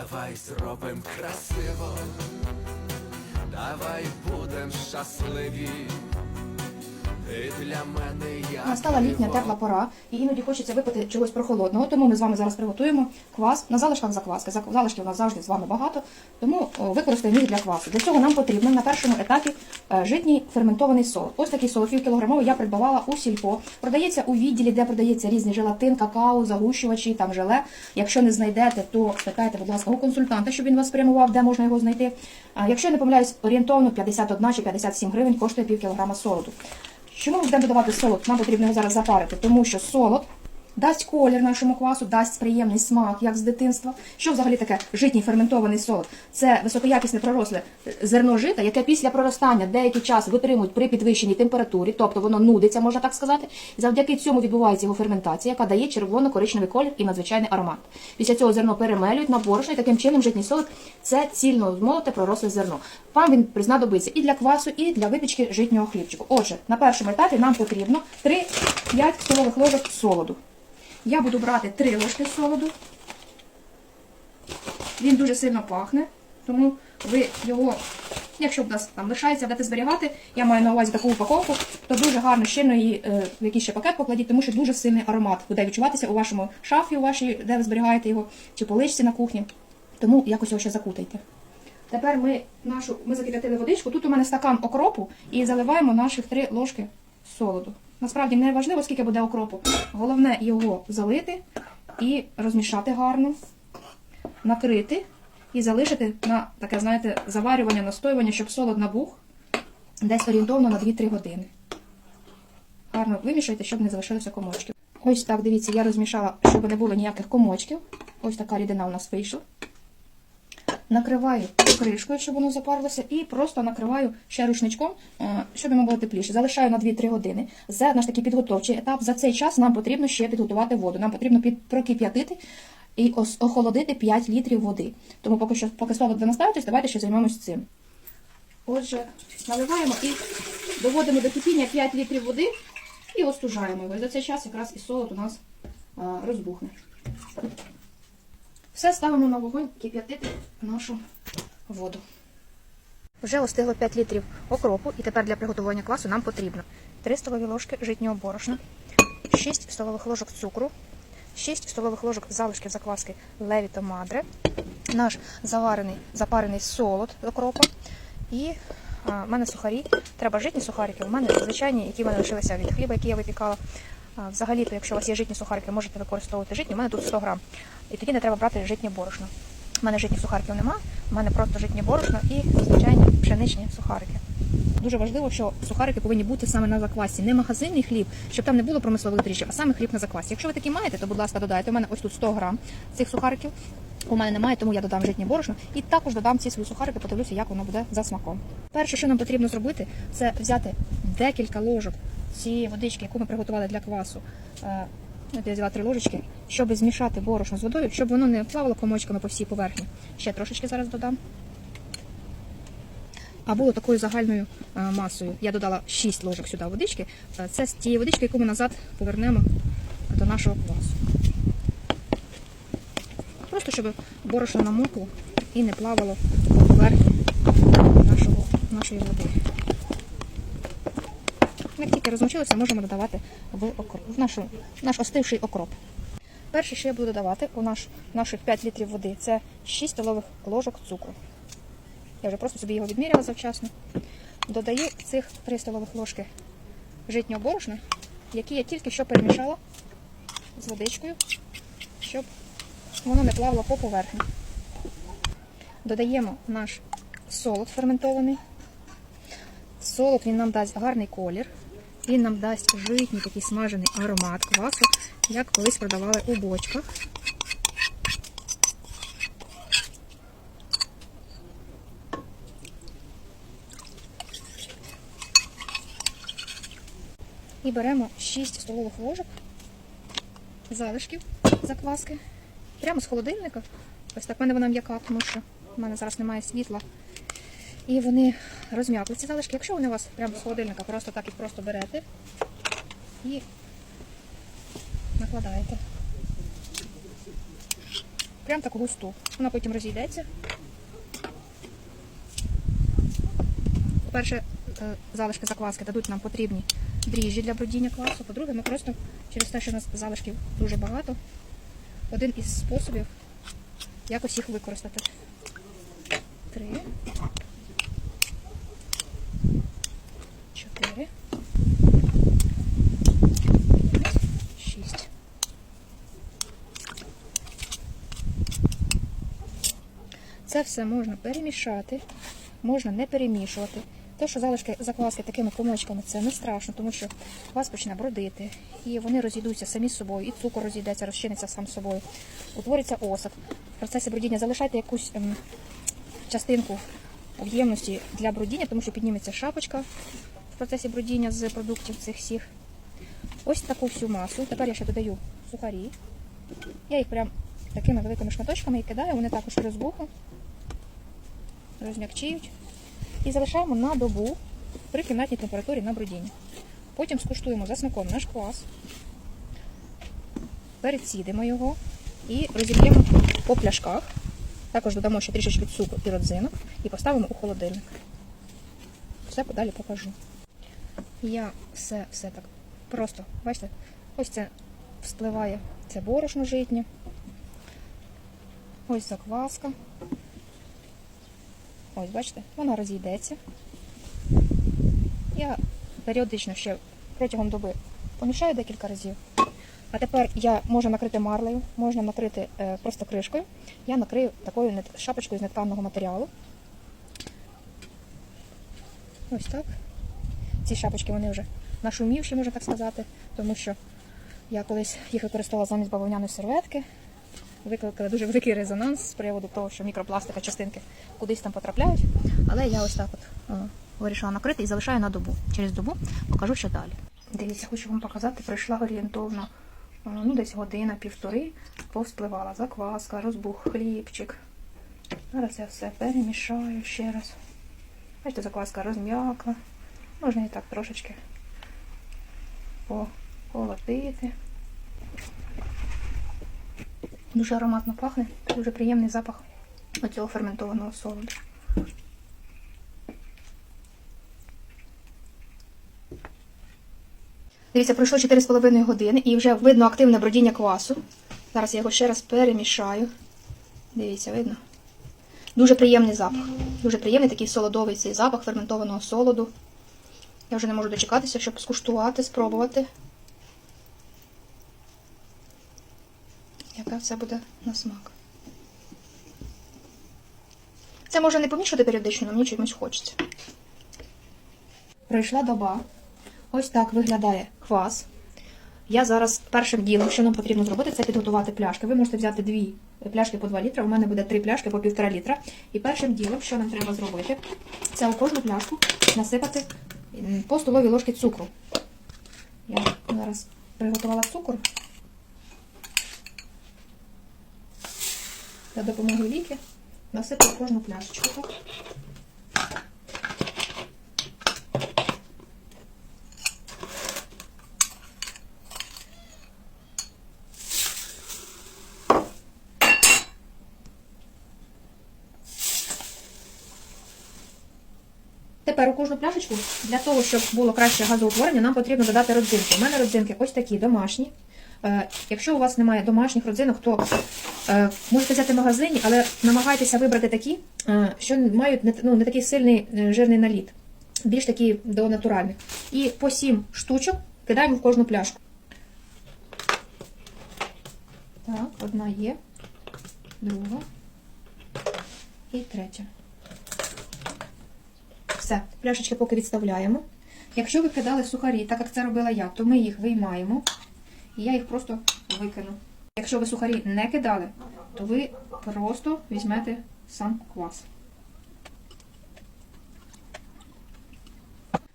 Давай зробим красиво, давай будем щасливі. Настала літня тепла пора, і іноді хочеться випити чогось прохолодного. Тому ми з вами зараз приготуємо квас на залишках закваски. Залишків у нас завжди з вами багато, тому використаємо їх для квасу. Для цього нам потрібно на першому етапі е, житній ферментований солод. Ось такий солод півкілограмовий я придбавала у сільпо. Продається у відділі, де продається різний желатин, какао, загущувачі, там желе. Якщо не знайдете, то спитайте, будь ласка, у консультанта, щоб він вас спрямував, де можна його знайти. Якщо я не помиляюсь, орієнтовно 51 чи 57 гривень коштує пів кілограма солоду. Чому ми будемо додавати солод? Нам потрібно його зараз запарити, тому що солод дасть колір нашому квасу, дасть приємний смак, як з дитинства. Що взагалі таке житній ферментований солод? Це високоякісне проросле зерно жита, яке після проростання деякий час витримують при підвищеній температурі, тобто воно нудиться, можна так сказати. Завдяки цьому відбувається його ферментація, яка дає червоно-коричневий колір і надзвичайний аромат. Після цього зерно перемелюють на борошно, і таким чином житній солод це цільно змолоте проросле зерно. Вам він знадобиться і для квасу, і для випічки житнього хлібчику. Отже, на першому етапі нам потрібно 3-5 столових ложок солоду. Я буду брати 3 ложки солоду. Він дуже сильно пахне, тому ви його, якщо в нас там лишається, будете зберігати, я маю на увазі таку упаковку, то дуже гарно щільно її е, в якийсь ще пакет покладіть, тому що дуже сильний аромат буде відчуватися у вашому шафі, у вашій, де ви зберігаєте його, чи поличці на кухні. Тому якось його ще закутайте. Тепер ми нашу ми закип'ятили водичку. Тут у мене стакан окропу і заливаємо наших 3 ложки солоду. Насправді не важливо, скільки буде окропу. Головне його залити і розмішати гарно, накрити і залишити на таке, знаєте, заварювання, настоювання, щоб солод набух десь орієнтовно на 2-3 години. Гарно вимішайте, щоб не залишилося комочків. Ось так, дивіться, я розмішала, щоб не було ніяких комочків. Ось така рідина у нас вийшла. Накриваю кришкою, щоб воно запарилося, і просто накриваю ще рушничком, е, щоб йому було тепліше. Залишаю на 2-3 години. Це наш такий підготовчий етап. За цей час нам потрібно ще підготувати воду. Нам потрібно прокип'ятити і охолодити 5 літрів води. Тому поки що, поки солод ви наставитесь, давайте ще займемось цим. Отже, наливаємо і доводимо до кипіння 5 літрів води і остужаємо його. За цей час якраз і солод у нас розбухне. Все ставимо на вогонь кип'ятити нашу воду. Вже остигло 5 літрів окропу, і тепер для приготування квасу нам потрібно 3 столові ложки житнього борошна, 6 столових ложок цукру, 6 столових ложок залишків закваски левіто мадре, наш заварений запарений солод з окропом і в мене сухарі. Треба житні сухарики. У мене звичайні, які в мене лишилися від хліба, який я випікала. Взагалі-то, якщо у вас є житні сухарики, можете використовувати житні. У мене тут 100 грам. І тоді не треба брати житнє борошно. У мене житніх сухариків нема, у мене просто житнє борошно і звичайні пшеничні сухарики. Дуже важливо, що сухарики повинні бути саме на заквасі, не магазинний хліб, щоб там не було промислових дріжджів, а саме хліб на заквасі. Якщо ви такі маєте, то будь ласка, додайте. У мене ось тут 100 грам цих сухариків. У мене немає, тому я додам житнє борошно і також додам ці свої сухарики, подивлюся, як воно буде за смаком. Перше, що нам потрібно зробити, це взяти декілька ложок цієї водички, яку ми приготували для квасу. Е, я взяла три ложечки, щоб змішати борошно з водою, щоб воно не плавало комочками по всій поверхні. Ще трошечки зараз додам. А було такою загальною е, масою. Я додала 6 ложок сюди водички. Е, Це з тієї водички, яку ми назад повернемо до нашого квасу. Просто щоб борошно намокло і не плавало по поверхні нашого, нашої води. Як тільки розмочилося, можемо додавати в, окроп, в, нашу, наш остивший окроп. Перше, що я буду додавати у наш, наших 5 літрів води, це 6 столових ложок цукру. Я вже просто собі його відміряла завчасно. Додаю цих 3 столових ложки житнього борошна, які я тільки що перемішала з водичкою, щоб воно не плавало по поверхні. Додаємо наш солод ферментований. Солод він нам дасть гарний колір. Він нам дасть житній такий смажений аромат квасу, як колись продавали у бочках. І беремо 6 столових ложок залишків закваски. Прямо з холодильника. Ось так в мене вона м'яка, тому що в мене зараз немає світла. І вони розм'якли ці залишки. Якщо вони у вас прямо з холодильника, просто так їх просто берете і накладаєте. Прям таку густу. Вона потім розійдеться. По-перше, е, залишки закваски дадуть нам потрібні дріжджі для бродіння квасу. По-друге, ми просто через те, що у нас залишків дуже багато, один із способів якось їх використати. Три. Це все можна перемішати, можна не перемішувати. Те, що залишки закваски такими комочками, це не страшно, тому що квас почне бродити, і вони розійдуться самі з собою, і цукор розійдеться, розчиниться сам з собою. Утвориться осад. В процесі бродіння залишайте якусь ем, частинку об'ємності для бродіння, тому що підніметься шапочка в процесі бродіння з продуктів цих всіх. Ось таку всю масу. Тепер я ще додаю сухарі. Я їх прям такими великими шматочками і кидаю, вони також розбуху, розм'якчіють. І залишаємо на добу при кімнатній температурі на бродіння. Потім скуштуємо за наш квас, перецідимо його і розіб'ємо по пляшках. Також додамо ще трішечки цукру і родзинок і поставимо у холодильник. Все подалі покажу. Я все, все так просто, бачите, ось це вспливає, це борошно житнє. Ось закваска. Ось, бачите, вона розійдеться. Я періодично ще протягом доби помішаю декілька разів. А тепер я можу накрити марлею, можна накрити е, просто кришкою. Я накрию такою шапочкою з нетканного матеріалу. Ось так. Ці шапочки вони вже нашумівші, можна так сказати, тому що я колись їх використовувала замість бавовняної серветки. Викликали дуже великий резонанс з приводу того, що мікропластика частинки кудись там потрапляють. Але я ось так от о, вирішила накрити і залишаю на добу. Через добу покажу, що далі. Дивіться, хочу вам показати, пройшла орієнтовно ну, десь година-півтори, повспливала закваска, розбух, хлібчик. Зараз я все перемішаю ще раз. Бачите, закваска розм'якла. Можна і так трошечки поколотити. Дуже ароматно пахне, дуже приємний запах оцього ферментованого солоду. Дивіться, пройшло 4,5 години і вже видно активне бродіння квасу. Зараз я його ще раз перемішаю. Дивіться, видно. Дуже приємний запах. Дуже приємний такий солодовий цей запах ферментованого солоду. Я вже не можу дочекатися, щоб скуштувати, спробувати. Яка це буде на смак. Це можна не помішати періодично, але мені чомусь хочеться. Пройшла доба. Ось так виглядає квас. Я зараз першим ділом, що нам потрібно зробити, це підготувати пляшки. Ви можете взяти дві пляшки по 2 літра. У мене буде три пляшки по 1,5 літра. І першим ділом, що нам треба зробити, це у кожну пляшку насипати по столовій ложки цукру. Я зараз приготувала цукор. За допомогою ліки насипаю кожну пляшечку. Тепер у кожну пляшечку для того, щоб було краще газоутворення, нам потрібно додати родзинки. У мене родзинки ось такі домашні. Е, якщо у вас немає домашніх родзинок, то можете взяти в магазині, але намагайтеся вибрати такі, е, що мають ну, не такий сильний е, жирний наліт, більш такі до натуральних. І по 7 штучок кидаємо в кожну пляшку. Так, одна є, друга і третя. Все, пляшечки поки відставляємо. Якщо ви кидали сухарі, так як це робила я, то ми їх виймаємо. І я їх просто викину. Якщо ви сухарі не кидали, то ви просто візьмете сам квас.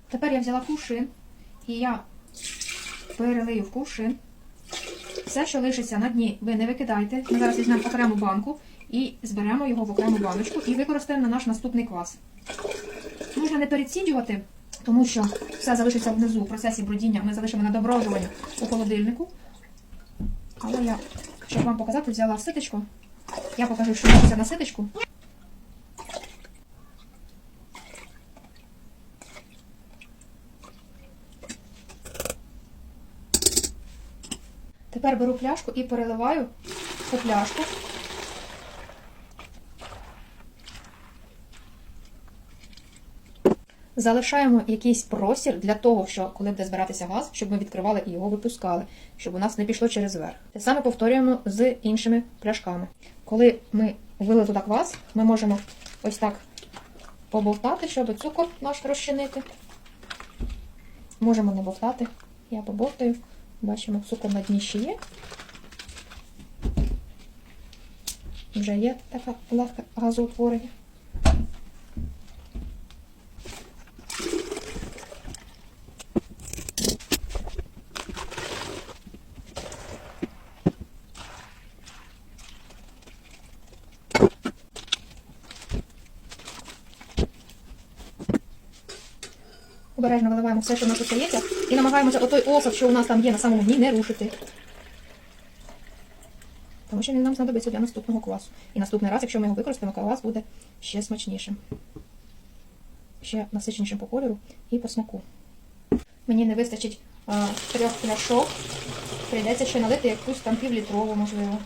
Тепер я взяла кувшин і я перелию в кувшин. Все, що лишиться на дні, ви не викидайте. Ми зараз візьмемо окрему банку і зберемо його в окрему баночку і використаємо на наш наступний квас. Можна не перецідювати, тому що все залишиться внизу в процесі бродіння. Ми залишимо на доброжування у холодильнику. Але я, щоб вам показати, взяла ситочку Я покажу, що робиться на ситочку. Тепер беру пляшку і переливаю у пляшку. Залишаємо якийсь простір для того, що коли буде збиратися газ, щоб ми відкривали і його випускали, щоб у нас не пішло через верх. Те саме повторюємо з іншими пляшками. Коли ми ввели туди квас, ми можемо ось так побовтати, щоб цукор наш розчинити. Можемо не бовтати. Я побовтаю. Бачимо, цукор на дні ще є. Вже є така легка газоутворення. Обережно виливаємо все, що в нас остається, і намагаємося отой осад, що у нас там є на самому дні, не рушити. Тому що він нам знадобиться для наступного квасу. І наступний раз, якщо ми його використаємо, квас буде ще смачнішим. Ще насиченішим по кольору і по смаку. Мені не вистачить а, трьох пляшок. Прийдеться ще налити якусь там півлітрову, можливо.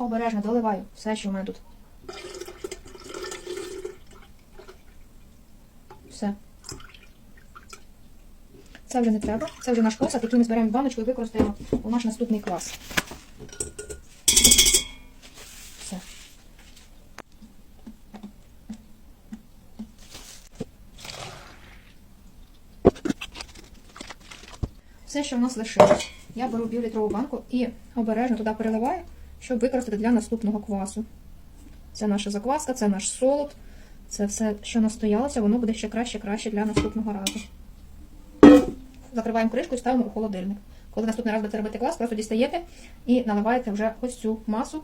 Обережно доливаю все, що в мене тут. Все. Це вже не треба. Це вже наш посад, який ми зберемо баночку і використаємо у наш наступний клас. Все. Все, що в нас лишилось. Я беру півлітрову банку і обережно туди переливаю, щоб використати для наступного квасу. Це наша закваска, це наш солод. Це все, що настоялося, воно буде ще краще-краще для наступного разу. Закриваємо кришку і ставимо у холодильник. Коли наступний раз будете робити квас, просто дістаєте і наливаєте вже ось цю масу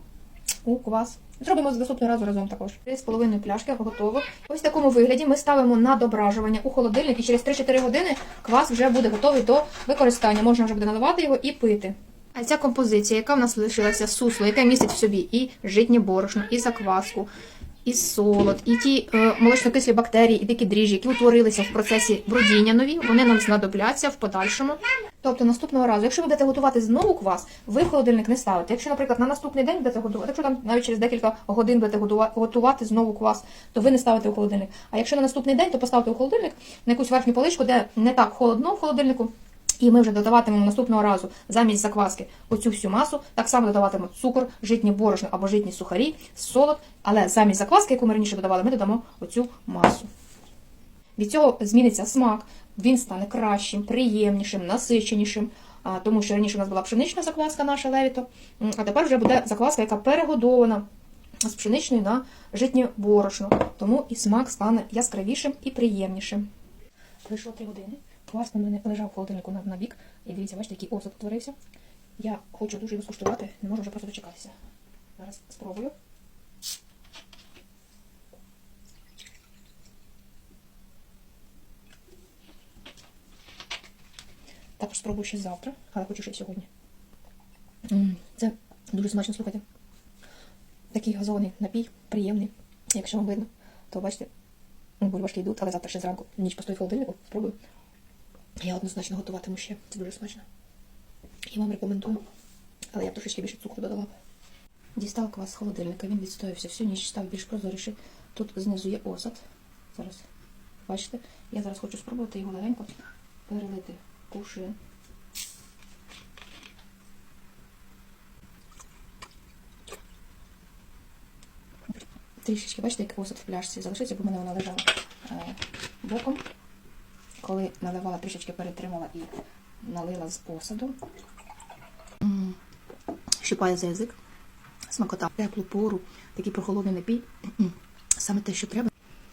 у квас. Зробимо з наступного разу разом також. 3,5 пляшки готово. Ось в такому вигляді ми ставимо на дображування у холодильник і через 3-4 години квас вже буде готовий до використання. Можна вже буде наливати його і пити. А ця композиція, яка в нас лишилася сусло, яке містить в собі і житнє борошно, і закваску, і солод, і ті е, молочнокислі бактерії, і дикі дріжджі, які утворилися в процесі бродіння нові, вони нам знадобляться в подальшому. Тобто наступного разу, якщо ви будете готувати знову квас, ви в холодильник не ставите. Якщо, наприклад, на наступний день будете готувати, якщо там навіть через декілька годин будете готувати знову квас, то ви не ставите у холодильник. А якщо на наступний день, то поставте у холодильник на якусь верхню поличку, де не так холодно в холодильнику. І ми вже додаватимемо наступного разу замість закваски оцю всю масу. Так само додаватимемо цукор, житні борошно або житні сухарі, солод. Але замість закваски, яку ми раніше додавали, ми додамо оцю масу. Від цього зміниться смак, він стане кращим, приємнішим, насиченішим. Тому що раніше у нас була пшенична закваска наша левіто, а тепер вже буде закваска, яка перегодована з пшеничної на житнє борошно. Тому і смак стане яскравішим і приємнішим. Пройшло три години. Квас на мене лежав в холодильнику на, на бік. І дивіться, бачите, який осад утворився. Я хочу дуже його скуштувати, не можу вже просто дочекатися. Зараз спробую. Також спробую ще завтра, але хочу ще сьогодні. Це дуже смачно слухайте. Такий газований напій, приємний. Якщо вам видно, то бачите, бульбашки йдуть, але завтра ще зранку ніч постоїть в холодильнику, спробую. Я однозначно готуватиму ще. Це дуже смачно. І вам рекомендую. Але я трошечки більше цукру додала. Дістав квас з холодильника, він відстоявся всю ніч, став більш прозоріший. Тут знизу є осад. Зараз, бачите, я зараз хочу спробувати його легенько перелити в кувшин. Трішечки, бачите, як осад в пляшці залишиться, бо в мене вона лежала е, боком. Коли наливала, трішечки перетримала і налила з осаду. М, Щипає за язик, смакота, теплу пору, такий прохолодний напій. Саме те, що треба.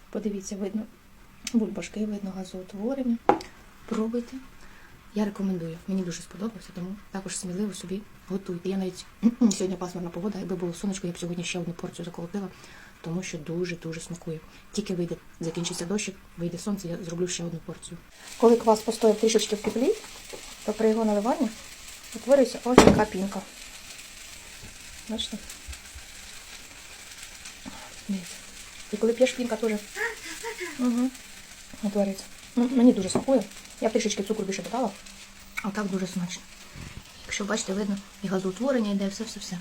Подивіться, видно бульбашки, видно газоутворення. Пробуйте. Я рекомендую. Мені дуже сподобався, тому також сміливо собі готуйте. Я навіть сьогодні пасмурна погода, якби було сонечко, я б сьогодні ще одну порцію заколотила. Тому що дуже-дуже смакує. Тільки вийде, закінчиться дощик, вийде сонце, я зроблю ще одну порцію. Коли квас постояв трішечки в теплі, то при його наливанні утворюється ось така пінка. Бачите? І коли п'єш пінка теж угу. утворюється. Ну, мені дуже смакує. Я трішечки цукру більше додала, а так дуже смачно. Якщо бачите, видно, і газоутворення йде, все-все-все.